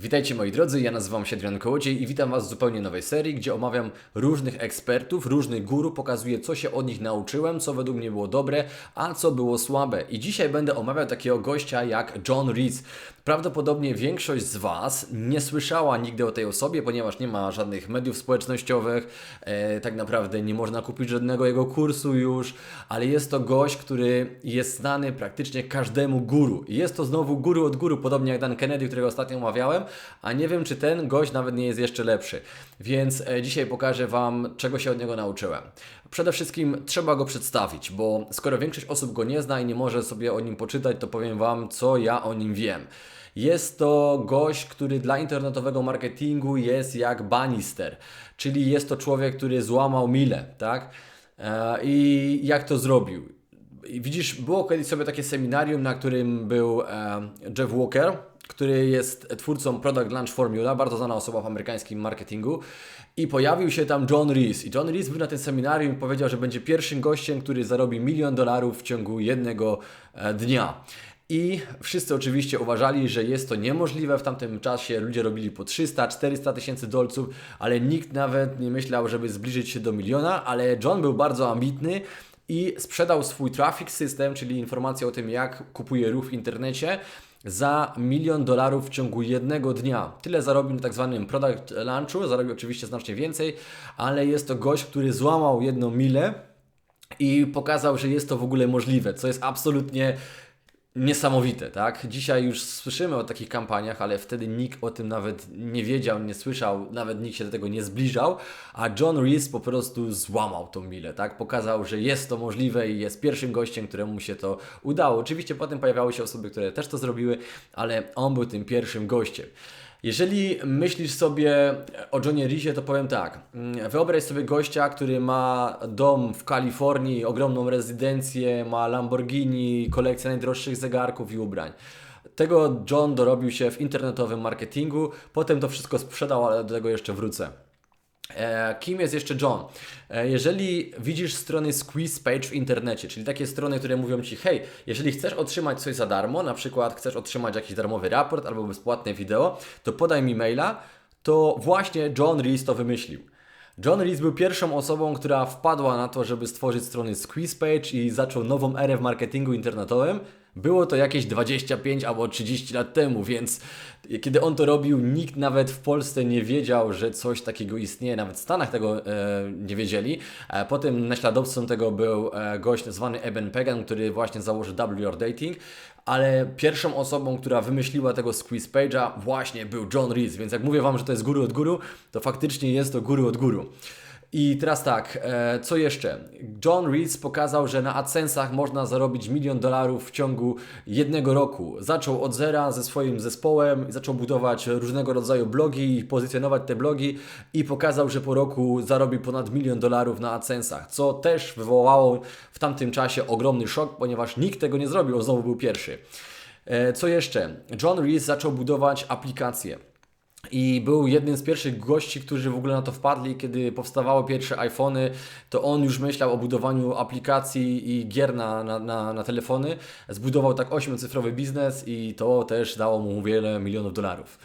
Witajcie moi drodzy, ja nazywam się Adrian Kołodziej i witam Was w zupełnie nowej serii, gdzie omawiam różnych ekspertów, różnych guru, pokazuję co się od nich nauczyłem, co według mnie było dobre, a co było słabe. I dzisiaj będę omawiał takiego gościa jak John Rees. Prawdopodobnie większość z Was nie słyszała nigdy o tej osobie, ponieważ nie ma żadnych mediów społecznościowych, e, tak naprawdę nie można kupić żadnego jego kursu już, ale jest to gość, który jest znany praktycznie każdemu guru. Jest to znowu guru od guru, podobnie jak Dan Kennedy, którego ostatnio omawiałem, a nie wiem, czy ten gość nawet nie jest jeszcze lepszy. Więc e, dzisiaj pokażę Wam, czego się od niego nauczyłem. Przede wszystkim trzeba go przedstawić, bo skoro większość osób go nie zna i nie może sobie o nim poczytać, to powiem Wam, co ja o nim wiem. Jest to gość, który dla internetowego marketingu jest jak banister, czyli jest to człowiek, który złamał milę, tak? E, I jak to zrobił? Widzisz, było kiedyś sobie takie seminarium, na którym był e, Jeff Walker, który jest twórcą Product Launch Formula, bardzo znana osoba w amerykańskim marketingu. I pojawił się tam John Rees. I John Rees był na tym seminarium i powiedział, że będzie pierwszym gościem, który zarobi milion dolarów w ciągu jednego e, dnia. I wszyscy oczywiście uważali, że jest to niemożliwe. W tamtym czasie ludzie robili po 300-400 tysięcy dolców, ale nikt nawet nie myślał, żeby zbliżyć się do miliona. Ale John był bardzo ambitny i sprzedał swój traffic system, czyli informację o tym, jak kupuje ruch w internecie, za milion dolarów w ciągu jednego dnia. Tyle zarobił na tak zwanym product launchu, zarobił oczywiście znacznie więcej, ale jest to gość, który złamał jedną milę i pokazał, że jest to w ogóle możliwe, co jest absolutnie niesamowite, tak? Dzisiaj już słyszymy o takich kampaniach, ale wtedy nikt o tym nawet nie wiedział, nie słyszał, nawet nikt się do tego nie zbliżał, a John Rees po prostu złamał tą milę, tak? Pokazał, że jest to możliwe i jest pierwszym gościem, któremu się to udało. Oczywiście potem pojawiały się osoby, które też to zrobiły, ale on był tym pierwszym gościem. Jeżeli myślisz sobie o Johnie Reesie, to powiem tak. Wyobraź sobie gościa, który ma dom w Kalifornii, ogromną rezydencję, ma Lamborghini, kolekcję najdroższych zegarków i ubrań. Tego John dorobił się w internetowym marketingu, potem to wszystko sprzedał, ale do tego jeszcze wrócę. E, kim jest jeszcze John? E, jeżeli widzisz strony squeeze page w internecie, czyli takie strony, które mówią Ci, hej, jeżeli chcesz otrzymać coś za darmo, na przykład chcesz otrzymać jakiś darmowy raport albo bezpłatne wideo, to podaj mi maila, to właśnie John Rees to wymyślił. John Rees był pierwszą osobą, która wpadła na to, żeby stworzyć strony squeeze page i zaczął nową erę w marketingu internetowym. Było to jakieś 25 albo 30 lat temu, więc kiedy on to robił, nikt nawet w Polsce nie wiedział, że coś takiego istnieje, nawet w Stanach tego e, nie wiedzieli. E, potem naśladowcą tego był e, gość zwany Eben Pagan, który właśnie założył WR Dating, ale pierwszą osobą, która wymyśliła tego squeeze page'a właśnie był John Rees, więc jak mówię Wam, że to jest guru od guru, to faktycznie jest to guru od guru. I teraz tak, e, co jeszcze? John Rees pokazał, że na AdSense'ach można zarobić milion dolarów w ciągu jednego roku. Zaczął od zera ze swoim zespołem, zaczął budować różnego rodzaju blogi i pozycjonować te blogi i pokazał, że po roku zarobi ponad milion dolarów na AdSense'ach, co też wywołało w tamtym czasie ogromny szok, ponieważ nikt tego nie zrobił, on znowu był pierwszy. E, co jeszcze? John Rees zaczął budować aplikacje. I był jednym z pierwszych gości, którzy w ogóle na to wpadli, kiedy powstawały pierwsze iPhony, to on już myślał o budowaniu aplikacji i gier na, na, na, na telefony. Zbudował tak ośmiocyfrowy biznes i to też dało mu wiele milionów dolarów.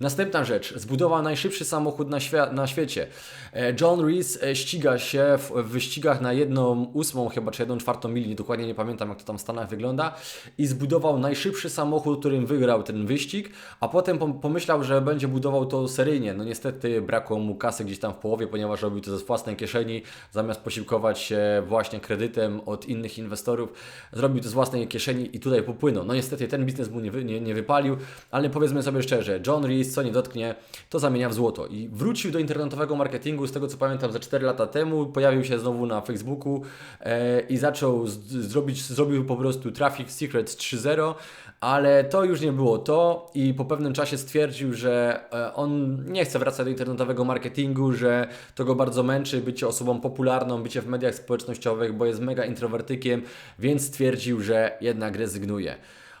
Następna rzecz, zbudował najszybszy samochód na, świ- na świecie. E, John Rees e, ściga się w, w wyścigach na jedną ósmą chyba, czy jedną czwartą mili, dokładnie nie pamiętam jak to tam w Stanach wygląda i zbudował najszybszy samochód, którym wygrał ten wyścig, a potem pomyślał, że będzie budował to seryjnie. No niestety brakło mu kasy gdzieś tam w połowie, ponieważ robił to ze własnej kieszeni, zamiast posiłkować się właśnie kredytem od innych inwestorów, zrobił to z własnej kieszeni i tutaj popłynął. No niestety ten biznes mu nie, nie, nie wypalił, ale powiedzmy sobie szczerze, John Rees co nie dotknie, to zamienia w złoto. I wrócił do internetowego marketingu, z tego co pamiętam, za 4 lata temu, pojawił się znowu na Facebooku e, i zaczął zrobić, zrobił po prostu Traffic Secrets 3.0, ale to już nie było to i po pewnym czasie stwierdził, że on nie chce wracać do internetowego marketingu, że to go bardzo męczy bycie osobą popularną, bycie w mediach społecznościowych, bo jest mega introwertykiem, więc stwierdził, że jednak rezygnuje.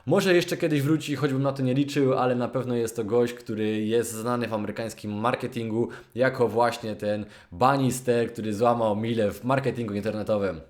Może jeszcze kiedyś wróci, choćbym na to nie liczył, ale na pewno jest to gość, który jest znany w amerykańskim marketingu jako właśnie ten banister, który złamał milę w marketingu internetowym.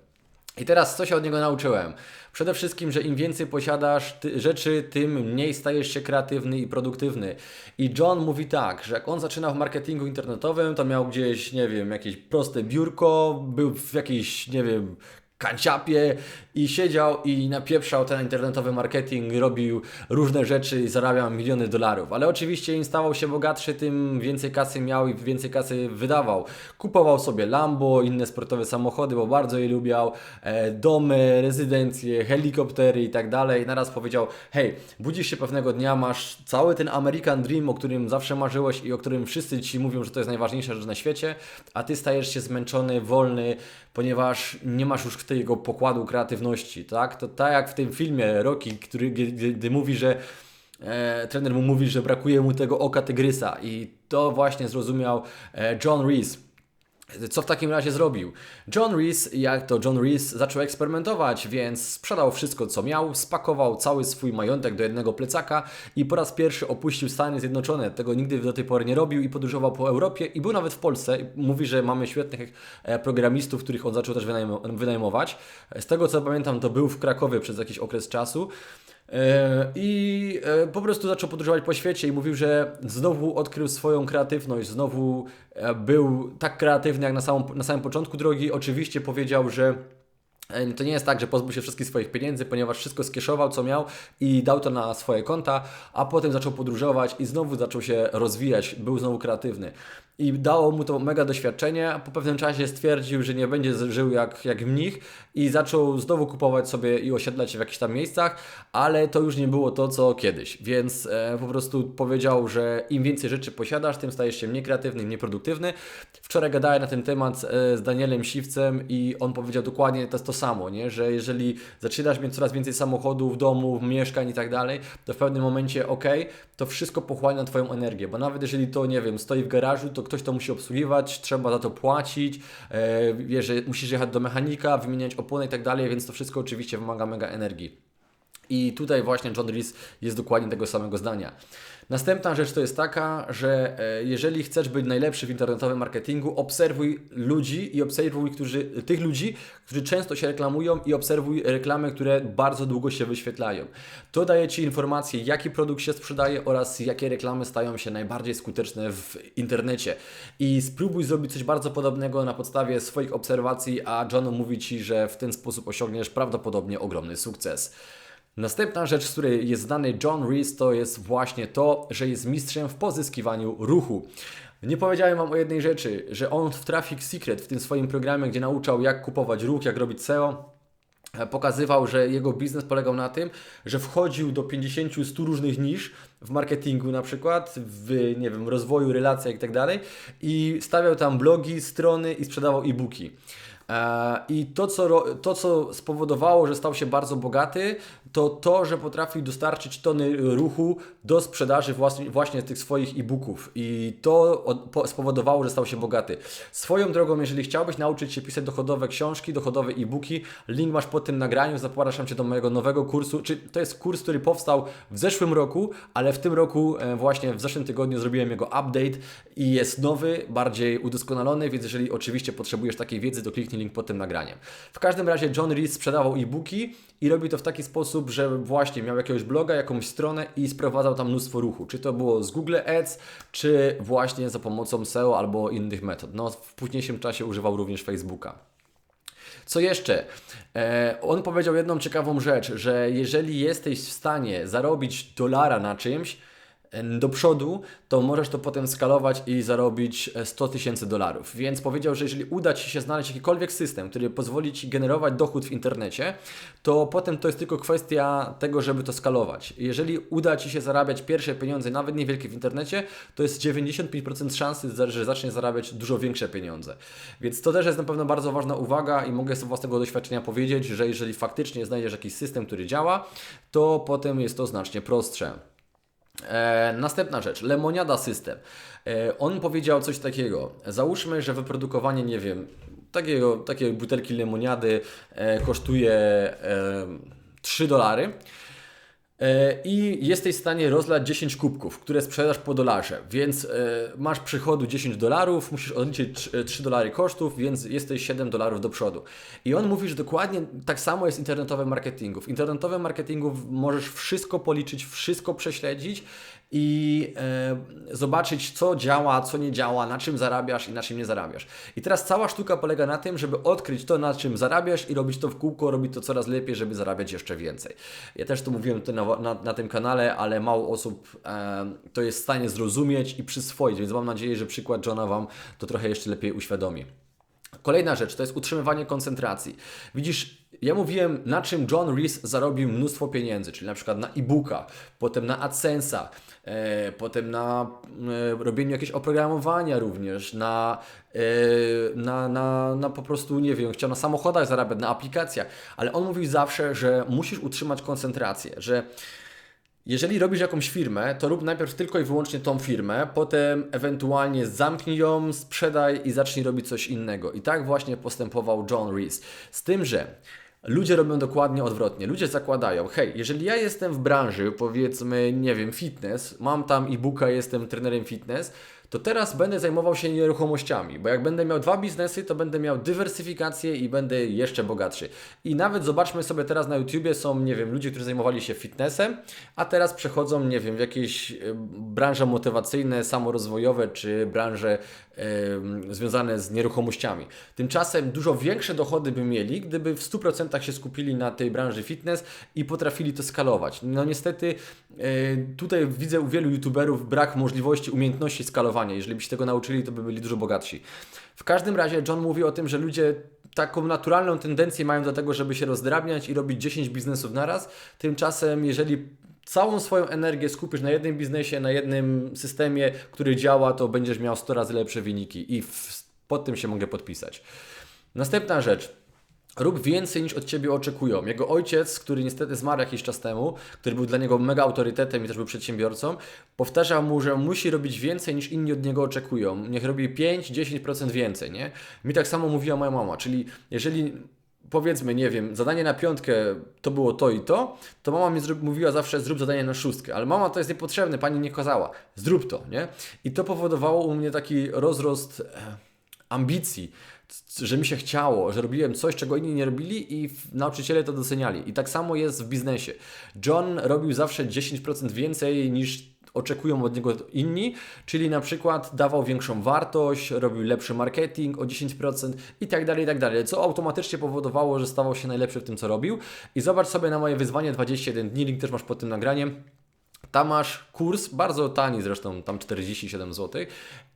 I teraz co się od niego nauczyłem? Przede wszystkim, że im więcej posiadasz ty, rzeczy, tym mniej stajesz się kreatywny i produktywny. I John mówi tak, że jak on zaczynał w marketingu internetowym, to miał gdzieś, nie wiem, jakieś proste biurko, był w jakiejś, nie wiem, kanciapie i siedział i napieprzał ten internetowy marketing, robił różne rzeczy i zarabiał miliony dolarów. Ale oczywiście im stawał się bogatszy, tym więcej kasy miał i więcej kasy wydawał. Kupował sobie Lambo, inne sportowe samochody, bo bardzo je lubiał, e, domy, rezydencje, helikoptery i tak dalej. Naraz powiedział, hej, budzisz się pewnego dnia, masz cały ten American Dream, o którym zawsze marzyłeś i o którym wszyscy Ci mówią, że to jest najważniejsza rzecz na świecie, a Ty stajesz się zmęczony, wolny, ponieważ nie masz już tego pokładu kreatywności, tak? To tak jak w tym filmie Rocky, który, gdy, gdy mówi, że e, trener mu mówi, że brakuje mu tego oka tygrysa i to właśnie zrozumiał e, John Reese co w takim razie zrobił? John Reese, jak to John Reese, zaczął eksperymentować, więc sprzedał wszystko, co miał, spakował cały swój majątek do jednego plecaka i po raz pierwszy opuścił Stany Zjednoczone. Tego nigdy do tej pory nie robił i podróżował po Europie i był nawet w Polsce. Mówi, że mamy świetnych e, programistów, których on zaczął też wynajmować. Z tego co pamiętam, to był w Krakowie przez jakiś okres czasu. E, I e, po prostu zaczął podróżować po świecie i mówił, że znowu odkrył swoją kreatywność, znowu e, był tak kreatywny jak na, samym, na samym początku drogi. Oczywiście powiedział, że to nie jest tak, że pozbył się wszystkich swoich pieniędzy, ponieważ wszystko skieszował, co miał i dał to na swoje konta, a potem zaczął podróżować i znowu zaczął się rozwijać, był znowu kreatywny. I dało mu to mega doświadczenie, a po pewnym czasie stwierdził, że nie będzie żył jak, jak mnich i zaczął znowu kupować sobie i osiedlać się w jakichś tam miejscach, ale to już nie było to, co kiedyś. Więc e, po prostu powiedział, że im więcej rzeczy posiadasz, tym stajesz się mniej kreatywny, mniej produktywny. Wczoraj gadałem na ten temat e, z Danielem Siwcem i on powiedział dokładnie to, to samo, nie? że jeżeli zaczynasz mieć coraz więcej samochodów, domów, mieszkań i tak dalej, to w pewnym momencie ok, to wszystko pochłania Twoją energię, bo nawet jeżeli to, nie wiem, stoi w garażu, to ktoś to musi obsługiwać, trzeba za to płacić, e, wiesz, musisz jechać do mechanika, wymieniać opony i tak dalej, więc to wszystko oczywiście wymaga mega energii. I tutaj właśnie John Rees jest dokładnie tego samego zdania. Następna rzecz to jest taka, że e, jeżeli chcesz być najlepszy w internetowym marketingu, obserwuj ludzi i obserwuj którzy, tych ludzi, którzy często się reklamują i obserwuj reklamy, które bardzo długo się wyświetlają. To daje Ci informację, jaki produkt się sprzedaje oraz jakie reklamy stają się najbardziej skuteczne w internecie. I spróbuj zrobić coś bardzo podobnego na podstawie swoich obserwacji, a John mówi Ci, że w ten sposób osiągniesz prawdopodobnie ogromny sukces. Następna rzecz, z której jest znany John Rees, to jest właśnie to, że jest mistrzem w pozyskiwaniu ruchu. Nie powiedziałem Wam o jednej rzeczy, że on w Traffic Secret, w tym swoim programie, gdzie nauczał jak kupować ruch, jak robić SEO, pokazywał, że jego biznes polegał na tym, że wchodził do 50-100 różnych nisz w marketingu na przykład, w nie wiem, rozwoju, relacjach i tak i stawiał tam blogi, strony i sprzedawał e-booki. E, I to co, to, co spowodowało, że stał się bardzo bogaty, to to, że potrafił dostarczyć tony ruchu do sprzedaży właśnie, tych swoich e-booków. I to spowodowało, że stał się bogaty. Swoją drogą, jeżeli chciałbyś nauczyć się pisać dochodowe książki, dochodowe e-booki, link masz pod tym nagraniu, zapraszam Cię do mojego nowego kursu. Czy to jest kurs, który powstał w zeszłym roku, ale w tym roku, e, właśnie w zeszłym tygodniu zrobiłem jego update i jest nowy, bardziej udoskonalony, więc jeżeli oczywiście potrzebujesz takiej wiedzy, to kliknij link pod tym nagraniem. W każdym razie John Rees sprzedawał e-booki i robi to w taki sposób, że właśnie miał jakiegoś bloga, jakąś stronę i sprowadzał tam mnóstwo ruchu. Czy to było z Google Ads, czy właśnie za pomocą SEO albo innych metod. No, w późniejszym czasie używał również Facebooka. Co jeszcze? E, on powiedział jedną ciekawą rzecz, że jeżeli jesteś w stanie zarobić dolara na czymś, do przodu, to możesz to potem skalować i zarobić 100 e, tysięcy dolarów. Więc powiedział, że jeżeli uda Ci się znaleźć jakikolwiek system, który pozwoli Ci generować dochód w internecie, to potem to jest tylko kwestia tego, żeby to skalować. Jeżeli uda Ci się zarabiać pierwsze pieniądze, nawet niewielkie w internecie, to jest 95% szansy, że zaczniesz zarabiać dużo większe pieniądze. Więc to też jest na pewno bardzo ważna uwaga i mogę z własnego doświadczenia powiedzieć, że jeżeli faktycznie znajdziesz jakiś system, który działa, to potem jest to znacznie prostsze. E, następna rzecz, Lemoniada System. E, on powiedział coś takiego. Załóżmy, że wyprodukowanie, nie wiem, takiego, takiej butelki lemoniady e, kosztuje e, 3 dolary. E, i jesteś w stanie rozlać 10 kubków, które sprzedasz po dolarze, więc e, masz przychodu 10 dolarów, musisz odliczyć trz- 3 dolary kosztów, więc jesteś 7 dolarów do przodu. I on mówi, że dokładnie tak samo jest internetowym marketingu. W internetowym marketingu możesz wszystko policzyć, wszystko prześledzić i e, zobaczyć, co działa, co nie działa, na czym zarabiasz i na czym nie zarabiasz. I teraz cała sztuka polega na tym, żeby odkryć to, na czym zarabiasz i robić to w kółko, robić to coraz lepiej, żeby zarabiać jeszcze więcej. Ja też to mówiłem tutaj na, na, na tym kanale, ale mało osób e, to jest w stanie zrozumieć i przyswoić, więc mam nadzieję, że przykład Johna Wam to trochę jeszcze lepiej uświadomi. Kolejna rzecz to jest utrzymywanie koncentracji. Widzisz, ja mówiłem, na czym John Rees zarobił mnóstwo pieniędzy, czyli na przykład na e-booka, potem na AdSense'a, e, potem na e, robieniu jakiegoś oprogramowania również, na, e, na, na, na po prostu, nie wiem, chciał na samochodach zarabiać, na aplikacjach, ale on mówił zawsze, że musisz utrzymać koncentrację, że jeżeli robisz jakąś firmę, to rób najpierw tylko i wyłącznie tą firmę, potem ewentualnie zamknij ją, sprzedaj i zacznij robić coś innego. I tak właśnie postępował John Rees. Z tym, że ludzie robią dokładnie odwrotnie. Ludzie zakładają, hej, jeżeli ja jestem w branży, powiedzmy, nie wiem, fitness, mam tam e-booka, jestem trenerem fitness, to teraz będę zajmował się nieruchomościami, bo jak będę miał dwa biznesy, to będę miał dywersyfikację i będę jeszcze bogatszy. I nawet zobaczmy sobie teraz na YouTubie są, nie wiem, ludzie, którzy zajmowali się fitnessem, a teraz przechodzą, nie wiem, w jakieś e, branże motywacyjne, samorozwojowe, czy branże związane z nieruchomościami. Tymczasem dużo większe dochody by mieli, gdyby w 100% się skupili na tej branży fitness i potrafili to skalować. No niestety tutaj widzę u wielu YouTuberów brak możliwości, umiejętności skalowania. Jeżeli by się tego nauczyli, to by byli dużo bogatsi. W każdym razie John mówi o tym, że ludzie taką naturalną tendencję mają do tego, żeby się rozdrabniać i robić 10 biznesów naraz. Tymczasem, jeżeli całą swoją energię skupisz na jednym biznesie, na jednym systemie, który działa, to będziesz miał 100 razy lepsze wyniki i w, pod tym się mogę podpisać. Następna rzecz. Rób więcej niż od Ciebie oczekują. Jego ojciec, który niestety zmarł jakiś czas temu, który był dla niego mega autorytetem i też był przedsiębiorcą, powtarzał mu, że musi robić więcej niż inni od niego oczekują. Niech robi 5-10% więcej, nie? Mi tak samo mówiła moja mama, czyli jeżeli powiedzmy, nie wiem, zadanie na piątkę to było to i to, to mama mi zrób, mówiła zawsze zrób zadanie na szóstkę, ale mama to jest niepotrzebne, pani nie kazała, zrób to, nie? I to powodowało u mnie taki rozrost e, ambicji, że mi się chciało, że robiłem coś, czego inni nie robili i nauczyciele to doceniali. I tak samo jest w biznesie. John robił zawsze 10% więcej niż oczekują od niego inni, czyli na przykład dawał większą wartość, robił lepszy marketing o 10% i tak dalej, i tak dalej, co automatycznie powodowało, że stawał się najlepszy w tym, co robił. I zobacz sobie na moje wyzwanie 21 dni, link też masz pod tym nagraniem. Tam masz kurs, bardzo tani zresztą, tam 47 zł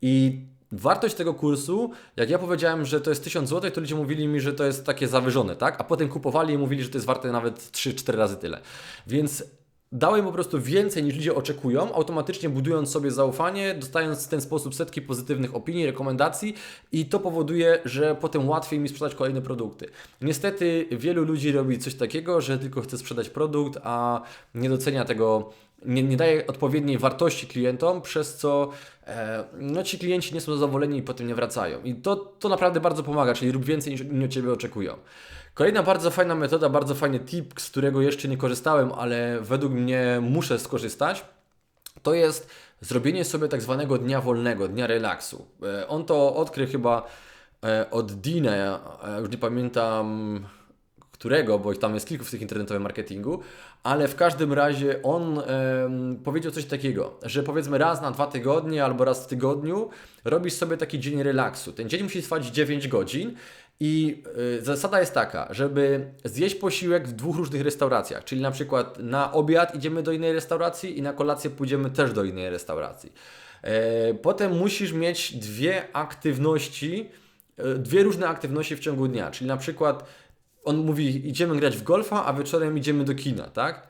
i Wartość tego kursu, jak ja powiedziałem, że to jest 1000 zł, to ludzie mówili mi, że to jest takie zawyżone, tak? A potem kupowali i mówili, że to jest warte nawet 3-4 razy tyle. Więc dałem po prostu więcej niż ludzie oczekują, automatycznie budując sobie zaufanie, dostając w ten sposób setki pozytywnych opinii, rekomendacji i to powoduje, że potem łatwiej mi sprzedać kolejne produkty. Niestety wielu ludzi robi coś takiego, że tylko chce sprzedać produkt, a nie docenia tego nie, nie daje odpowiedniej wartości klientom, przez co e, no, ci klienci nie są zadowoleni i potem nie wracają. I to, to naprawdę bardzo pomaga, czyli rób więcej niż inni od Ciebie oczekują. Kolejna bardzo fajna metoda, bardzo fajny tip, z którego jeszcze nie korzystałem, ale według mnie muszę skorzystać, to jest zrobienie sobie tak zwanego dnia wolnego, dnia relaksu. E, on to odkrył chyba e, od Dina, już nie pamiętam którego, bo tam jest kilku w tych internetowym marketingu, ale w każdym razie on powiedział coś takiego, że powiedzmy raz na dwa tygodnie albo raz w tygodniu robisz sobie taki dzień relaksu. Ten dzień musi trwać 9 godzin i y, zasada jest taka, żeby zjeść posiłek w dwóch różnych restauracjach, czyli na przykład na obiad idziemy do innej restauracji i na kolację pójdziemy też do innej restauracji. E, potem musisz mieć dwie aktywności, e, dwie różne aktywności w ciągu dnia, czyli na przykład on mówi, idziemy grać w golfa, a wieczorem idziemy do kina, tak?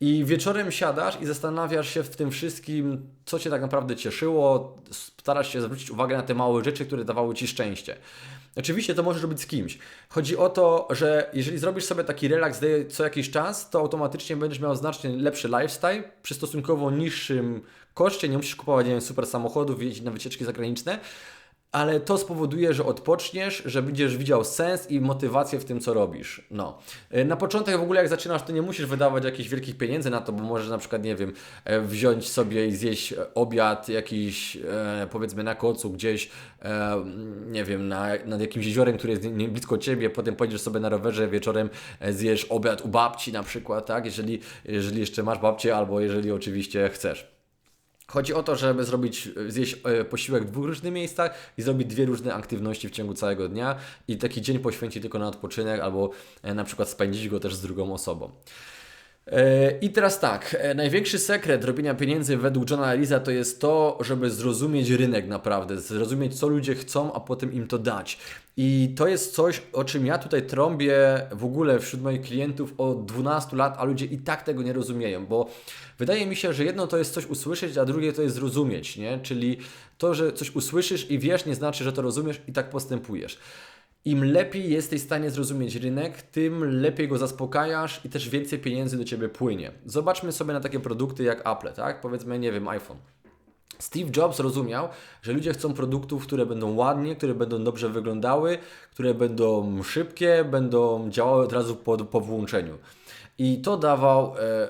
I wieczorem siadasz i zastanawiasz się w tym wszystkim, co Cię tak naprawdę cieszyło, starasz się zwrócić uwagę na te małe rzeczy, które dawały Ci szczęście. Oczywiście to możesz robić z kimś. Chodzi o to, że jeżeli zrobisz sobie taki relaks co jakiś czas, to automatycznie będziesz miał znacznie lepszy lifestyle przy stosunkowo niższym koszcie. Nie musisz kupować nie wiem, super samochodów, jeździć na wycieczki zagraniczne, ale to spowoduje, że odpoczniesz, że będziesz widział sens i motywację w tym, co robisz. No. E, Na początek w ogóle jak zaczynasz, to nie musisz wydawać jakichś wielkich pieniędzy na to, bo możesz na przykład, nie wiem, e, wziąć sobie i zjeść obiad jakiś, e, powiedzmy na kocu gdzieś, e, nie wiem, na, nad jakimś jeziorem, który jest blisko Ciebie, potem pojedziesz sobie na rowerze wieczorem, zjesz obiad u babci na przykład, tak, jeżeli, jeżeli jeszcze masz babcię, albo jeżeli oczywiście chcesz. Chodzi o to, żeby zrobić, zjeść e, posiłek w dwóch różnych miejscach i zrobić dwie różne aktywności w ciągu całego dnia i taki dzień poświęcić tylko na odpoczynek albo e, na przykład spędzić go też z drugą osobą. E, I teraz tak, e, największy sekret robienia pieniędzy według Johna Eliza to jest to, żeby zrozumieć rynek naprawdę, zrozumieć co ludzie chcą, a potem im to dać. I to jest coś, o czym ja tutaj trąbię w ogóle wśród moich klientów od 12 lat, a ludzie i tak tego nie rozumieją, bo wydaje mi się, że jedno to jest coś usłyszeć, a drugie to jest zrozumieć, nie? Czyli to, że coś usłyszysz i wiesz, nie znaczy, że to rozumiesz i tak postępujesz. Im lepiej jesteś w stanie zrozumieć rynek, tym lepiej go zaspokajasz i też więcej pieniędzy do Ciebie płynie. Zobaczmy sobie na takie produkty jak Apple, tak? Powiedzmy, nie wiem, iPhone. Steve Jobs rozumiał, że ludzie chcą produktów, które będą ładnie, które będą dobrze wyglądały, które będą szybkie, będą działały od razu po, po włączeniu. I to dawał e,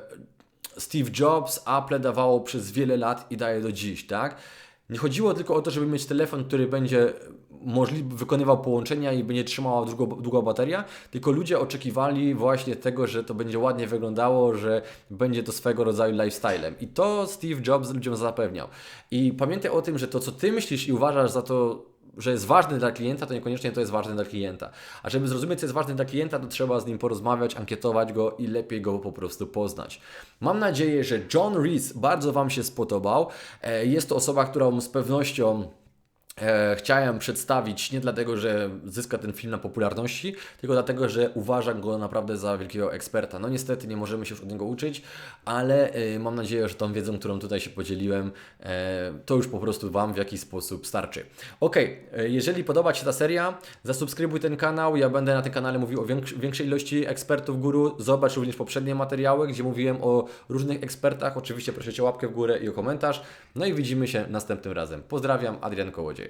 Steve Jobs, Apple dawało przez wiele lat i daje do dziś, tak? Nie chodziło tylko o to, żeby mieć telefon, który będzie możliwy, wykonywał połączenia i będzie trzymała długo, długo bateria, tylko ludzie oczekiwali właśnie tego, że to będzie ładnie wyglądało, że będzie to swego rodzaju lifestylem. I to Steve Jobs ludziom zapewniał. I pamiętaj o tym, że to, co ty myślisz i uważasz za to, że jest ważny dla klienta, to niekoniecznie to jest ważne dla klienta. A żeby zrozumieć, co jest ważne dla klienta, to trzeba z nim porozmawiać, ankietować go i lepiej go po prostu poznać. Mam nadzieję, że John Rees bardzo Wam się spodobał. E, Jest to osoba, którą z pewnością chciałem przedstawić nie dlatego, że zyska ten film na popularności, tylko dlatego, że uważam go naprawdę za wielkiego eksperta. No niestety nie możemy się już od niego uczyć, ale e, mam nadzieję, że tą wiedzą, którą tutaj się podzieliłem, e, to już po prostu Wam w jakiś sposób starczy. Ok, jeżeli podoba Ci ta seria, zasubskrybuj ten kanał. Ja będę na tym kanale mówił o większ- większej ilości ekspertów guru. Zobacz również poprzednie materiały, gdzie mówiłem o różnych ekspertach. Oczywiście proszę Cię o łapkę w górę i o komentarz. No i widzimy się następnym razem. Pozdrawiam, Adrian Kołodziej.